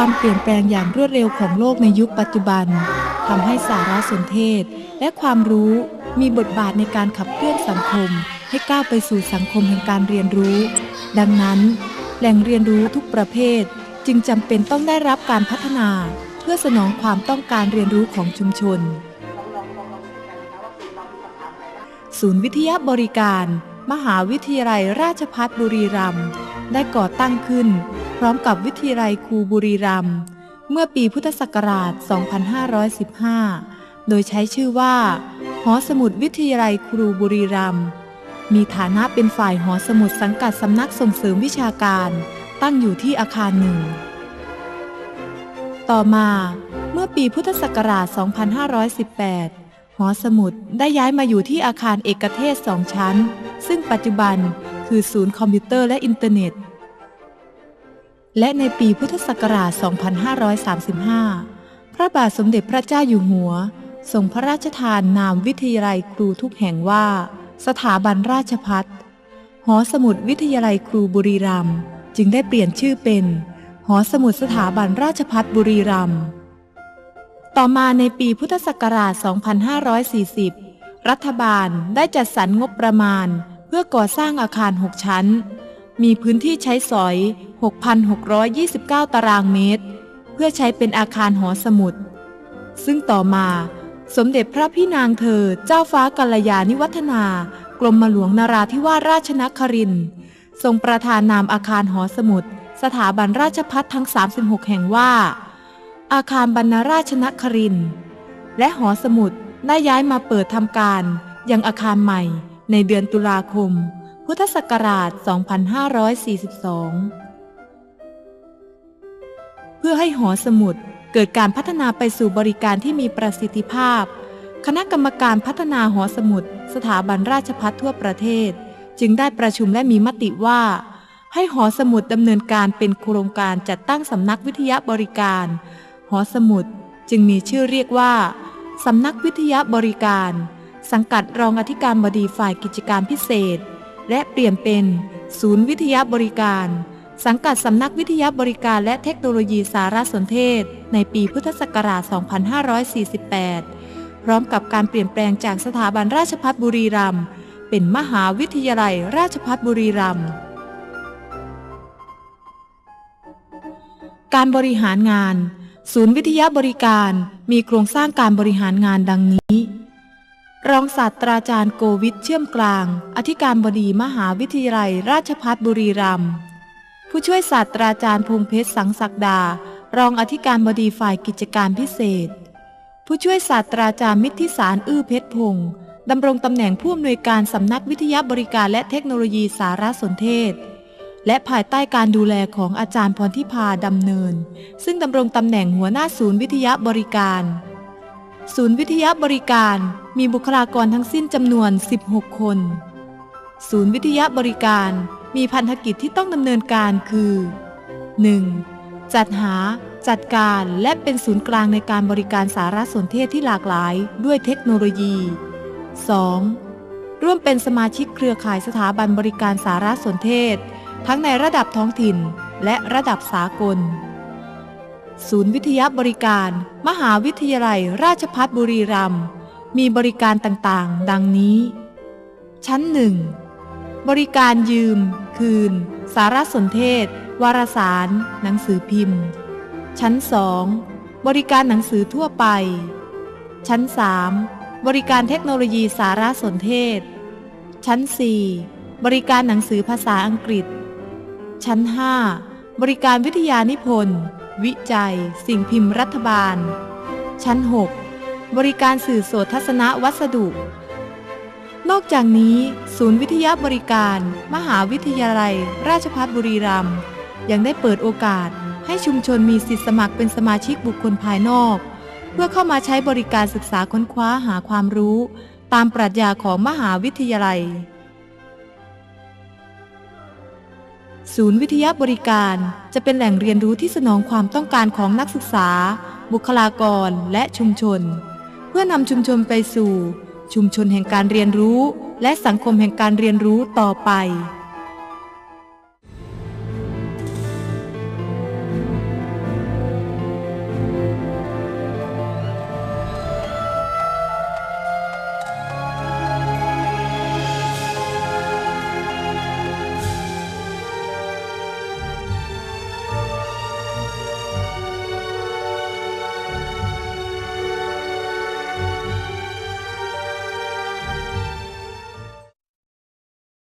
ความเปลี่ยนแปลงอย่างรวดเร็วของโลกในยุคปัจจุบันทำให้สารสนเทศ และความรู้มีบทบาทในการขับเคลื่อนสังคม ให้ก้าวไปสู่สังคมแห่งการเรียนรู้ ดังนั้น แหล่งเรียนรู้ทุกประเภท จึงจำเป็นต้องได้รับการพัฒนา เพื่อสนองความต้องการเรียนรู้ของชุมชน ศูนย์วิทยาบริการ มหาวิทยาลัยราชภัฏบุรีรัมย์ได้ก่อตั้งขึ้น พร้อมกับวิทยาลัยครูบุรีรัมย์เมื่อปีพุทธศักราช 2515 โดยใช้ชื่อว่า หอสมุดวิทยาลัยครูบุรีรัมย์มีฐานะเป็นฝ่ายหอสมุดสังกัดสำนักส่งเสริมวิชาการ ตั้งอยู่ที่อาคารหนึ่ง ต่อมาเมื่อปีพุทธศักราช 2518 หอสมุดได้ย้ายมาอยู่ที่อาคารเอกเทศสองชั้น ซึ่งปัจจุบันคือศูนย์คอมพิวเตอร์และอินเทอร์เน็ต และในปีพุทธศักราช 2535 พระบาทสมเด็จพระเจ้าอยู่หัวทรงพระราชทานนามวิทยาลัยครูทุกแห่งว่า สถาบันราชพัฒหอสมุดวิทยาลัยครูบุรีรัมย์จึงได้เปลี่ยนชื่อเป็น หอสมุดสถาบันราชพัฒบุรีรัมย์ต่อมาในปีพุทธศักราช 2540 รัฐบาลได้จัดสรรงบประมาณ เพื่อก่อสร้างอาคาร 6 ชั้น มีพื้นที่ใช้สอย 6,629 ตารางเมตร เพื่อใช้เป็นอาคารหอสมุด ซึ่งต่อมาสมเด็จพระพี่นางเธอเจ้าฟ้ากัลยาณิวัฒนากรมหลวงนาราธิวาสราชนครินทร์ทรงประธานนามอาคารหอสมุด สถาบันราชพัฒทั้ง 36 แห่งว่า อาคารบรรณราชนครินทร์และหอสมุดได้ย้ายมาเปิดทำการยังอาคารใหม่ในเดือนตุลาคม พุทธศักราช 2542 เพื่อให้หอสมุดเกิดการพัฒนาไปสู่บริการที่มีประสิทธิภาพ คณะกรรมการพัฒนาหอสมุด สถาบันราชพัฒทั่วประเทศ จึงได้ประชุมและมีมติว่า ให้หอสมุดดำเนินการเป็นโครงการจัดตั้งสำนักวิทยาบริการ หอสมุดจึงมีชื่อเรียกว่าสำนักวิทยาบริการ สังกัดรองอธิการบดีฝ่ายกิจการพิเศษ และเปลี่ยนเป็น ศูนย์วิทยาบริการ สังกัดสำนักวิทยาบริการและเทคโนโลยีสารสนเทศ ในปีพุทธศักราช 2548 พร้อมกับการเปลี่ยนแปลงจากสถาบันราชภัฏบุรีรัมย์เป็นมหาวิทยาลัยราชภัฏบุรีรัมย์การบริหารงาน ศูนย์วิทยาบริการมีโครงสร้างการบริหารงานดังนี้ รองศาสตราจารย์โกวิทเชื่อมกลาง อธิการบดีมหาวิทยาลัย ราชภัฏบุรีรัมย์ผู้ช่วยศาสตราจารย์พงเพชรสังศักดา รองอธิการบดีฝ่ายกิจการพิเศษ ผู้ช่วยศาสตราจารย์มิตรทิสารอื้อเพชรพงศ์ดำรงตำแหน่งผู้อำนวยการสำนักวิทยาบริการและเทคโนโลยีสารสนเทศ และภายใต้การดูแลของอาจารย์พรทิพาดำเนิน ซึ่งดำรงตำแหน่งหัวหน้าศูนย์วิทยาบริการ ศูนย์วิทยาบริการมีบุคลากรทั้งสิ้นจำนวน 16 คน ศูนย์วิทยาบริการมีพันธกิจที่ต้องดำเนินการคือ 1. จัดหา จัดการและเป็นศูนย์กลางในการบริการสารสนเทศที่หลากหลายด้วยเทคโนโลยี 2. ร่วมเป็นสมาชิกเครือข่ายสถาบันบริการสารสนเทศ ทั้งในระดับท้องถิ่นและระดับสากล ศูนย์วิทยาบริการ มหาวิทยาลัยราชภัฏบุรีรัมย์มีบริการต่างๆ ดังนี้ ชั้นหนึ่งบริการยืม คืน สารสนเทศ วารสาร หนังสือพิมพ์ ชั้นสองบริการหนังสือทั่วไป ชั้นสามบริการเทคโนโลยีสารสนเทศ ชั้น4บริการหนังสือภาษาอังกฤษ ชั้น5บริการวิทยานิพนธ์ วิจัย สิ่งพิมพ์รัฐบาล ชั้น 6 บริการสื่อโสตทัศนวัสดุ นอกจากนี้ ศูนย์วิทยาบริการ มหาวิทยาลัย ราชภัฏบุรีรัมย์ยังได้เปิดโอกาสให้ชุมชนมีสิทธิสมัครเป็นสมาชิกบุคคลภายนอก เพื่อเข้ามาใช้บริการศึกษาค้นคว้าหาความรู้ ตามปรัชญาของมหาวิทยาลัย ศูนย์วิทยาบริการจะเป็นแหล่งเรียนรู้ที่สนองความต้องการของนักศึกษา บุคลากร และชุมชน เพื่อนำชุมชนไปสู่ ชุมชนแห่งการเรียนรู้ และสังคมแห่งการเรียนรู้ต่อไป